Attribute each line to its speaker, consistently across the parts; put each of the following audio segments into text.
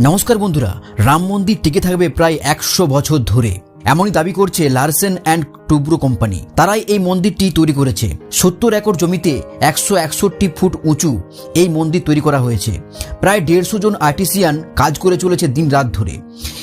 Speaker 1: নমস্কার বন্ধুরা রাম মন্দির টিকে থাকবে প্রায় একশো বছর ধরে। এমনই দাবি করছে লার্সেন অ্যান্ড টুব্রো কোম্পানি। তারাই এই মন্দিরটি তৈরি করেছে। সত্তর একর জমিতে একশো একষট্টি ফুট উঁচু এই মন্দির তৈরি করা হয়েছে। প্রায় দেড়শো জন আর্টিসিয়ান কাজ করে চলেছে দিন রাত ধরে।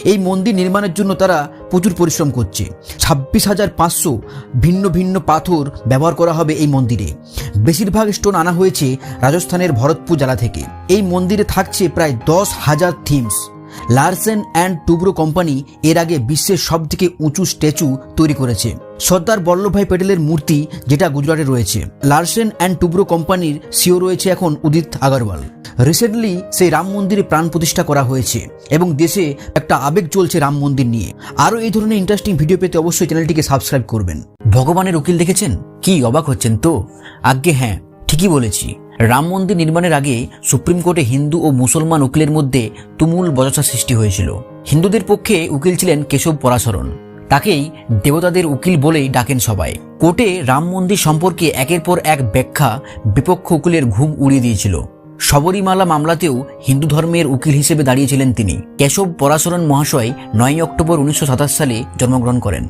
Speaker 1: এই মন্দির নির্মাণের জন্য তারা প্রচুর পরিশ্রম করছে। ছাব্বিশ হাজার পাঁচশো ভিন্ন ভিন্ন পাথর ব্যবহার করা হবে এই মন্দিরে। বেশিরভাগ স্টোন আনা হয়েছে রাজস্থানের ভরতপুর জেলা থেকে। এই মন্দিরে থাকছে প্রায় দশ হাজার থিমস। লার্সেন অ্যান্ড টুব্রো কোম্পানি এর আগে বিশ্বের সবথেকে উঁচু স্ট্যাচু তৈরি করেছে। সর্দার বল্লভভাই প্যাটেলের মূর্তি যেটা গুজরাটে রয়েছে। লার্সেন অ্যান্ড টুব্রো কোম্পানির সিও রয়েছে এখন উদিত আগরওয়াল। রিসেন্টলি সেই রাম মন্দিরে প্রাণ প্রতিষ্ঠা করা হয়েছে এবং দেশে একটা আবেগ চলছে রাম মন্দির নিয়ে। আরও এই ধরনের ইন্টারেস্টিং ভিডিও পেতে অবশ্যই চ্যানেলটিকে সাবস্ক্রাইব করবেন। ভগবানের উকিল দেখেছেন? কি অবাক হচ্ছেন তো? আজ্ঞে হ্যাঁ ঠিকই বলেছি। রাম মন্দির নির্মাণের আগে সুপ্রিম কোর্টে হিন্দু ও মুসলমান উকিলের মধ্যে তুমুল বচসা সৃষ্টি হয়েছিল। হিন্দুদের পক্ষে উকিল ছিলেন কেশব পরাশরণ। তাকেই দেবতাদের উকিল বলেই ডাকেন সবাই। কোর্টে রাম মন্দির সম্পর্কে একের পর এক ব্যাখ্যা বিপক্ষ উকিলের ঘুম উড়িয়ে দিয়েছিল। শবরীমালা মামলাতেও হিন্দু ধর্মের উকিল হিসেবে দাঁড়িয়েছিলেন তিনি। কেশব পরাশরণ মহাশয় নয় অক্টোবর উনিশশো সাতাশ সালে জন্মগ্রহণ করেন।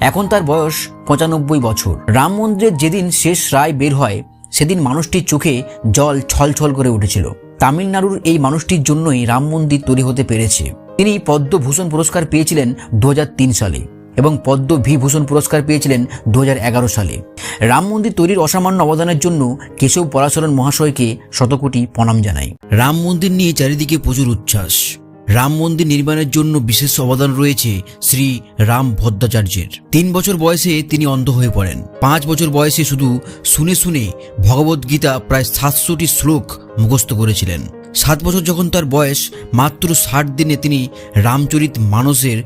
Speaker 1: এখন তার বয়স পঁচানব্বই বছর। রাম মন্দিরের যেদিন শেষ রায় বের হয় সেদিন মানুষটির চোখে জল ছলছল করে উঠেছিল। তামিলনাড়ুর এই মানুষটির জন্যই রাম মন্দির তৈরি হতে পেরেছে। তিনি পদ্মভূষণ পুরস্কার পেয়েছিলেন দু হাজার তিন সালে এবং পদ্ম বিভূষণ পুরস্কার পেয়েছিলেন দু হাজার এগারো সালে। রাম মন্দির তৈরির অসামান্য অবদানের জন্য কেশব পরাশরণ মহাশয়কে শতকোটি প্রণাম জানাই। রাম মন্দির নিয়ে চারিদিকে প্রচুর উচ্ছ্বাস। রাম মন্দির নির্মাণের জন্য বিশেষ অবদান রয়েছে শ্রী রাম ভদ্রাচার্যের। তিন বছর বয়সে তিনি অন্ধ হয়ে পড়েন। পাঁচ বছর বয়সে শুধু শুনে শুনে ভগবদ্গীতা প্রায় সাতশোটি শ্লোক মুখস্থ করেছিলেন। সাত বছর যখন তার বয়স, মাত্র ষাট দিনে তিনি রামচরিত মানসের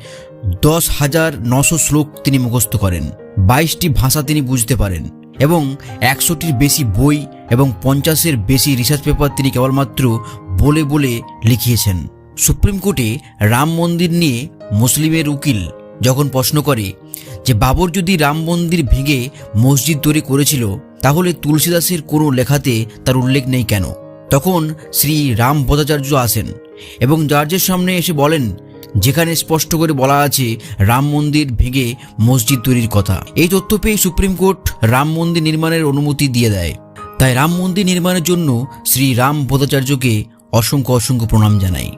Speaker 1: দশ হাজার নশো শ্লোক তিনি মুখস্থ করেন। বাইশটি ভাষা তিনি বুঝতে পারেন এবং একশোটির বেশি বই এবং পঞ্চাশের বেশি রিসার্চ পেপার তিনি কেবলমাত্র বলে বলে লিখিয়েছেন। সুপ্রিম কোর্টে রাম মন্দির নিয়ে মুসলিমের উকিল যখন প্রশ্ন করে যে বাবর যদি রাম মন্দির ভেঙে মসজিদ তৈরি করেছিল, তাহলে তুলসীদাসের কোনো লেখাতে তার উল্লেখ নেই কেন? তখন শ্রী রাম ভদ্রাচার্য আসেন এবং জার্জের সামনে এসে বলেন, যেখানে স্পষ্ট করে বলা আছে, রাম মন্দির ভেঙে মসজিদ তৈরির কথা। এই তথ্য পেয়ে সুপ্রিম কোর্ট রাম মন্দির নির্মাণের অনুমতি দিয়ে দেয়। তাই রাম মন্দির নির্মাণের জন্য শ্রী রাম ভদ্রাচার্যকে অসংখ্য অসংখ্য প্রণাম জানাই।